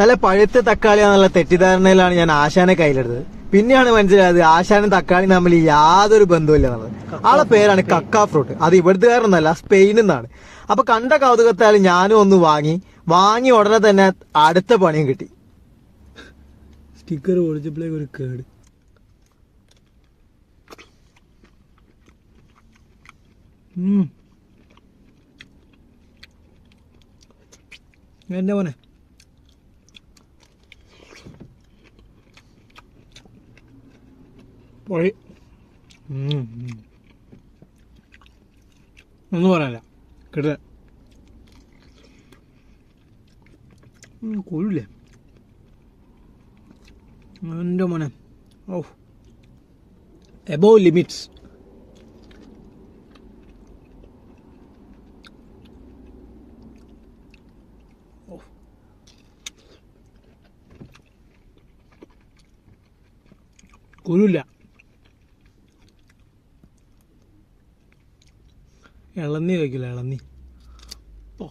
നല്ല പഴുത്ത തക്കാളിയാണെന്നുള്ള തെറ്റിദ്ധാരണയിലാണ് ഞാൻ ആശാനെ കയ്യിലെടുത്തത്. പിന്നെയാണ് മനസ്സിലായത് ആശാനും തക്കാളിയും തമ്മിൽ യാതൊരു ബന്ധവുമില്ല എന്നുള്ളത്. ആളെ പേരാണ് കക്ക ഫ്രൂട്ട്. അത് ഇവിടുത്തുകാരനല്ല സ്പെയിനിൽ നിന്നാണ് അപ്പൊ കണ്ട കൗതുകത്താൽ ഞാനും ഒന്ന് വാങ്ങി വാങ്ങി ഉടനെ തന്നെ അടുത്ത പണിയും കിട്ടി. സ്റ്റിക്കർ പൊളിച്ചപ്പോഴേക്ക് ഒരു കേട്. ഉം. എന്റെ മോനെ. ഉം. ഒന്നും പറയാനില്ല. കിട്ടുക കൊള്ളില്ലേ എന്റെ മോനെ. ഓ എബോ ലിമിറ്റ്സ് കുരുല്ല ഇളന്നി വയ്ക്കില്ല ഇളന്നി ഓ